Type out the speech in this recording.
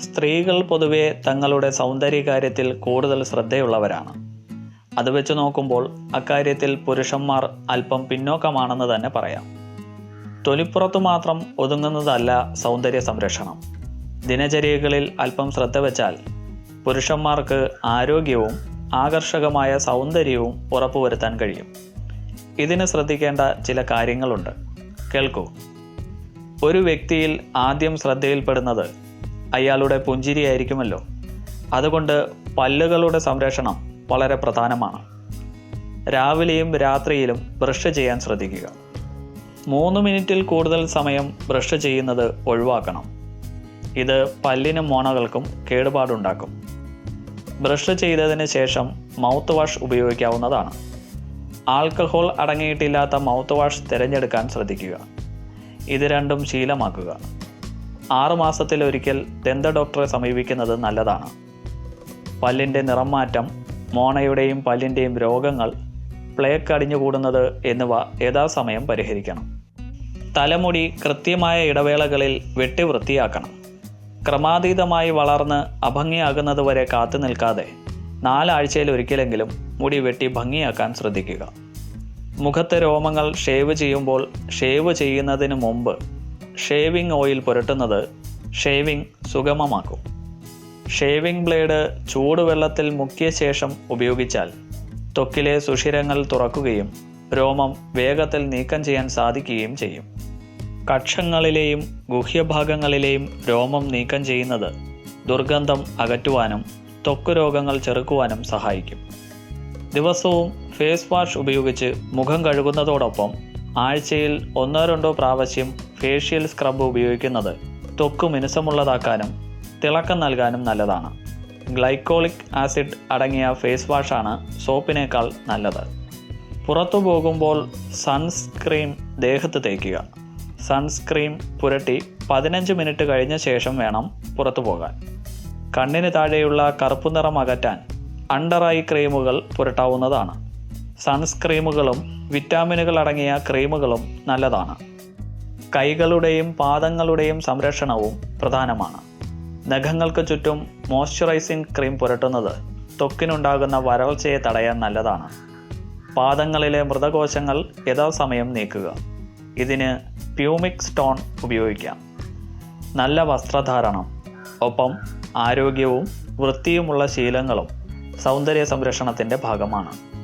സ്ത്രീകൾ പൊതുവെ തങ്ങളുടെ സൗന്ദര്യ കാര്യത്തിൽ കൂടുതൽ ശ്രദ്ധയുള്ളവരാണ്. അത് വെച്ച് നോക്കുമ്പോൾ അക്കാര്യത്തിൽ പുരുഷന്മാർ അല്പം പിന്നോക്കമാണെന്ന് തന്നെ പറയാം. തൊലിപ്പുറത്തു മാത്രം ഒതുങ്ങുന്നതല്ല സൗന്ദര്യ സംരക്ഷണം. ദിനചര്യകളിൽ അല്പം ശ്രദ്ധ വെച്ചാൽ പുരുഷന്മാർക്ക് ആരോഗ്യവും ആകർഷകമായ സൗന്ദര്യവും ഉറപ്പുവരുത്താൻ കഴിയും. ഇതിന് ശ്രദ്ധിക്കേണ്ട ചില കാര്യങ്ങളുണ്ട്. കേൾക്കൂ. ഒരു വ്യക്തിയിൽ ആദ്യം ശ്രദ്ധയിൽപ്പെടുന്നത് അയാളുടെ പുഞ്ചിരിയായിരിക്കുമല്ലോ. അതുകൊണ്ട് പല്ലുകളുടെ സംരക്ഷണം വളരെ പ്രധാനമാണ്. രാവിലെയും രാത്രിയിലും ബ്രഷ് ചെയ്യാൻ ശ്രദ്ധിക്കുക. മൂന്ന് മിനിറ്റിൽ കൂടുതൽ സമയം ബ്രഷ് ചെയ്യുന്നത് ഒഴിവാക്കണം. ഇത് പല്ലിനും മോണകൾക്കും കേടുപാടുണ്ടാക്കും. ബ്രഷ് ചെയ്തതിന് ശേഷം മൗത്ത് വാഷ് ഉപയോഗിക്കാവുന്നതാണ്. ആൽക്കഹോൾ അടങ്ങിയിട്ടില്ലാത്ത മൗത്ത് വാഷ് തിരഞ്ഞെടുക്കാൻ ശ്രദ്ധിക്കുക. ഇത് രണ്ടും ശീലമാക്കുക. ആറുമാസത്തിലൊരിക്കൽ ദന്ത ഡോക്ടറെ സമീപിക്കുന്നത് നല്ലതാണ്. പല്ലിന്റെ നിറം മാറ്റം മോണയുടെയും പല്ലിന്റെയും രോഗങ്ങൾ പ്ലേക്ക് അടിഞ്ഞുകൂടുന്നത് എന്നിവ യഥാസമയം പരിഹരിക്കണം. തലമുടി കൃത്യമായ ഇടവേളകളിൽ വെട്ടി വൃത്തിയാക്കണം. ക്രമാതീതമായി വളർന്ന് അഭംഗിയാകുന്നതുവരെ കാത്തു നിൽക്കാതെ നാലാഴ്ചയിൽ ഒരിക്കലെങ്കിലും മുടി വെട്ടി ഭംഗിയാക്കാൻ ശ്രദ്ധിക്കുക. മുഖത്തെ രോമങ്ങൾ ഷേവ് ചെയ്യുമ്പോൾ ഷേവ് ചെയ്യുന്നതിന് മുമ്പ് ഷേവിംഗ് ഓയിൽ പുരട്ടുന്നത് ഷേവിംഗ് സുഗമമാക്കും. ഷേവിംഗ് ബ്ലേഡ് ചൂടുവെള്ളത്തിൽ മുക്കിയ ശേഷം ഉപയോഗിച്ചാൽ ത്വക്കിലെ സുഷിരങ്ങൾ തുറക്കുകയും രോമം വേഗത്തിൽ നീക്കം ചെയ്യാൻ സാധിക്കുകയും ചെയ്യും. കക്ഷങ്ങളിലെയും ഗുഹ്യഭാഗങ്ങളിലെയും രോമം നീക്കം ചെയ്യുന്നത് ദുർഗന്ധം അകറ്റുവാനും ത്വക്ക് രോഗങ്ങൾ ചെറുക്കുവാനും സഹായിക്കും. ദിവസവും ഫേസ് വാഷ് ഉപയോഗിച്ച് മുഖം കഴുകുന്നതോടൊപ്പം ആഴ്ചയിൽ ഒന്നോ രണ്ടോ പ്രാവശ്യം ഫേഷ്യൽ സ്ക്രബ് ഉപയോഗിക്കുന്നത്. ത്വക്ക് മിനുസമുള്ളതാക്കാനും തിളക്കം നൽകാനും നല്ലതാണ്. ഗ്ലൈക്കോളിക് ആസിഡ് അടങ്ങിയ ഫേസ് വാഷാണ് സോപ്പിനേക്കാൾ നല്ലത്. പുറത്തു പോകുമ്പോൾ സൺസ്ക്രീം ദേഹത്ത് തേക്കുക. സൺസ്ക്രീം പുരട്ടി പതിനഞ്ച് മിനിറ്റ് കഴിഞ്ഞ ശേഷം വേണം പുറത്തു പോകാൻ. കണ്ണിന് താഴെയുള്ള കറുപ്പ് നിറം അകറ്റാൻ അണ്ടർ ഐ ക്രീമുകൾ പുരട്ടാവുന്നതാണ്. സൺസ്ക്രീമുകളും വിറ്റാമിനുകൾ അടങ്ങിയ ക്രീമുകളും നല്ലതാണ്. കൈകളുടെയും പാദങ്ങളുടെയും സംരക്ഷണവും പ്രധാനമാണ്. നഖങ്ങൾക്ക് ചുറ്റും മോയ്സ്ചറൈസിംഗ് ക്രീം പുരട്ടുന്നത് ത്വക്കിനുണ്ടാകുന്ന വരൾച്ചയെ തടയാൻ നല്ലതാണ്. പാദങ്ങളിലെ മൃതകോശങ്ങൾ യഥാസമയം നീക്കുക. ഇതിന് പ്യൂമിക് സ്റ്റോൺ ഉപയോഗിക്കാം. നല്ല വസ്ത്രധാരണം ഒപ്പം ആരോഗ്യവും വൃത്തിയുമുള്ള ശീലങ്ങളും സൗന്ദര്യ സംരക്ഷണത്തിന്റെ ഭാഗമാണ്.